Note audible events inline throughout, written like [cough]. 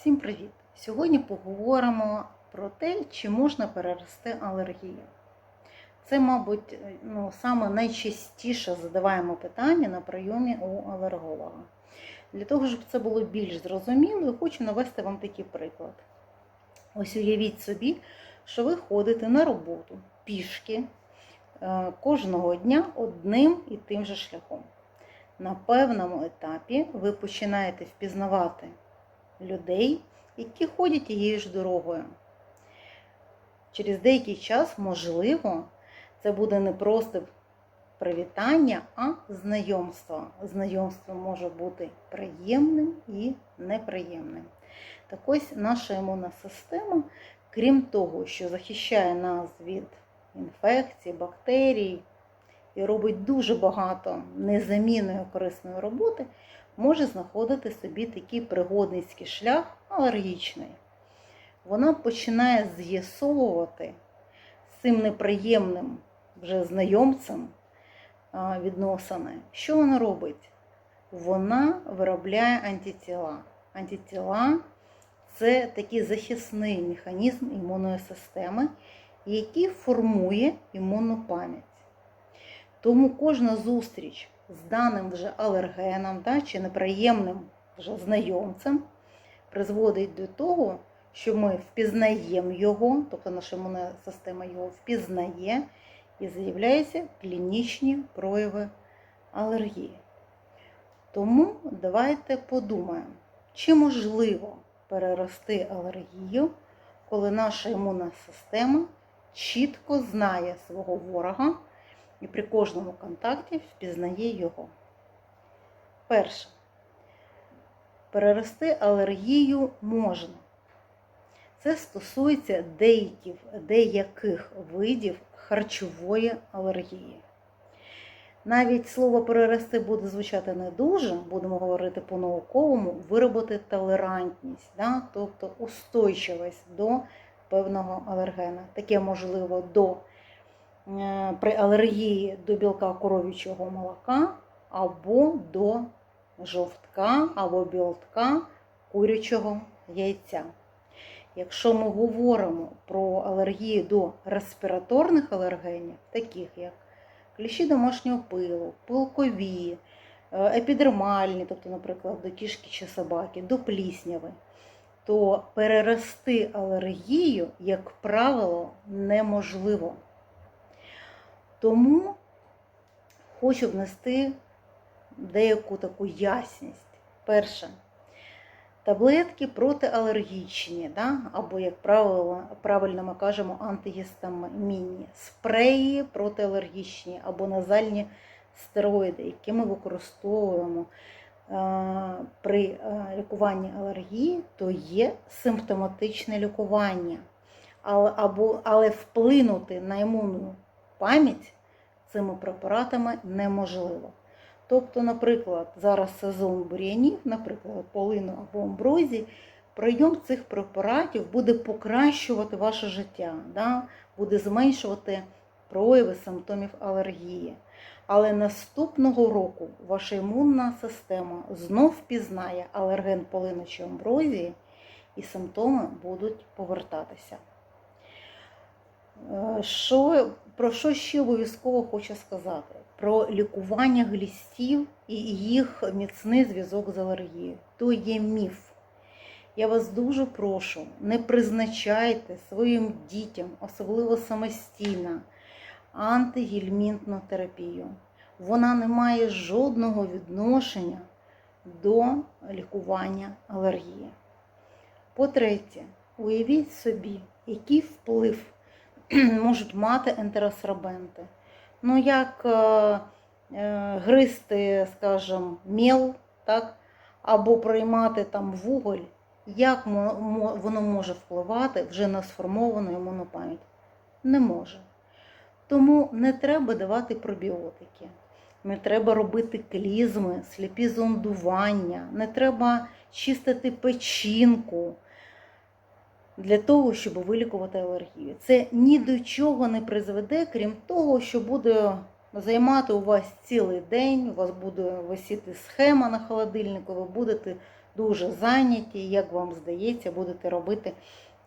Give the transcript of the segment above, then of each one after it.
Всім привіт! Сьогодні поговоримо про те, чи можна перерости алергію. Це, мабуть, ну, саме найчастіше задаваємо питання на прийомі у алерголога. Для того, щоб це було більш зрозуміло, хочу навести вам такий приклад. Ось уявіть собі, що ви ходите на роботу пішки е, кожного дня одним і тим же шляхом. На певному етапі ви починаєте впізнавати людей, які ходять тією ж дорогою. Через деякий час, можливо, це буде не просто привітання, а знайомство. Знайомство може бути приємним і неприємним. Так ось наша імунна система, крім того, що захищає нас від інфекцій, бактерій і робить дуже багато незамінної корисної роботи, може знаходити собі такий пригодницький шлях алергічний. Вона починає з'ясовувати з цим неприємним вже знайомцем відносини. Що вона робить? Вона виробляє антитіла. Антитіла це такий захисний механізм імунної системи, який формує імунну пам'ять. Тому кожна зустріч з даним вже алергеном да, чи неприємним вже знайомцем призводить до того, що ми впізнаємо його, тобто наша імунна система його впізнає і з'являються клінічні прояви алергії. Тому давайте подумаємо, чи можливо перерости алергію, коли наша імунна система чітко знає свого ворога і при кожному контакті впізнає його. Перше. Перерости алергію можна. Це стосується деяких, деяких видів харчової алергії. Навіть слово перерости буде звучати не дуже, будемо говорити по-науковому, виробити толерантність, да? тобто устойчивість до певного алергена. Таке можливо до, при алергії до білка коров'ячого молока або до жовтка або білтка курячого яйця. Якщо ми говоримо про алергії до респіраторних алергенів, таких як кліщі домашнього пилу, пилкові, епідермальні, тобто, наприклад, до кішки чи собаки, до плісняви, то перерости алергію, як правило, неможливо. Тому хочу внести деяку таку ясність. Перше, таблетки протиалергічні, да? або, як правило, правильно ми кажемо, антигістамінні, спреї протиалергічні або назальні стероїди, які ми використовуємо при лікуванні алергії, то є симптоматичне лікування. Але, або, але вплинути на імунну пам'ять цими препаратами неможливо. Тобто, наприклад, зараз сезон бур'янів, наприклад, полину або амброзії, прийом цих препаратів буде покращувати ваше життя, да? буде зменшувати прояви симптомів алергії. Але наступного року ваша імунна система знов впізнає алерген полини чи амброзії, і симптоми будуть повертатися. Що, Про що ще обов'язково хочу сказати? Про лікування глістів і їх міцний зв'язок з алергією. То є міф. Я вас дуже прошу, не призначайте своїм дітям, особливо самостійно, антигельмінтну терапію. Вона не має жодного відношення до лікування алергії. По-третє, уявіть собі, який вплив [clears throat] можуть мати ентеросрабенти. Ну, як е, е, гризти, скажімо, мел, так, або приймати там вуголь, як воно може впливати вже на сформовану імунну пам'ять? Не може. Тому не треба давати пробіотики, не треба робити клізми, сліпі зондування, не треба чистити печінку для того, щоб вилікувати алергію. Це ні до чого не призведе, крім того, що буде займати у вас цілий день, у вас буде висіти схема на холодильнику, ви будете дуже зайняті, як вам здається, будете робити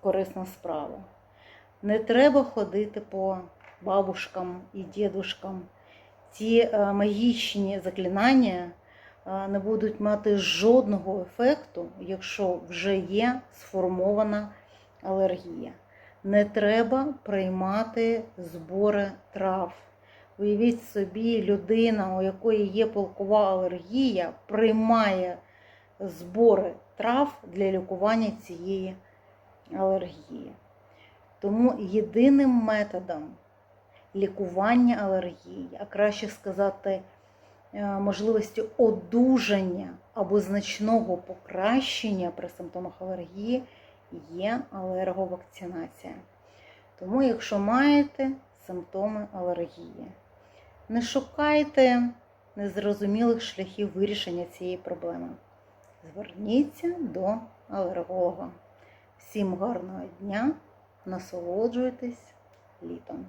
корисну справу. Не треба ходити по бабушкам і дідушкам. Ці е, магічні заклинання е, не будуть мати жодного ефекту, якщо вже є сформована алергія. Не треба приймати збори трав. Уявіть собі, людина, у якої є полкова алергія, приймає збори трав для лікування цієї алергії. Тому єдиним методом лікування алергії, а краще сказати, е, можливості одужання або значного покращення при симптомах алергії є алерговакцинація. Тому, якщо маєте симптоми алергії, не шукайте незрозумілих шляхів вирішення цієї проблеми. Зверніться до алерголога. Всім гарного дня, насолоджуйтесь літом.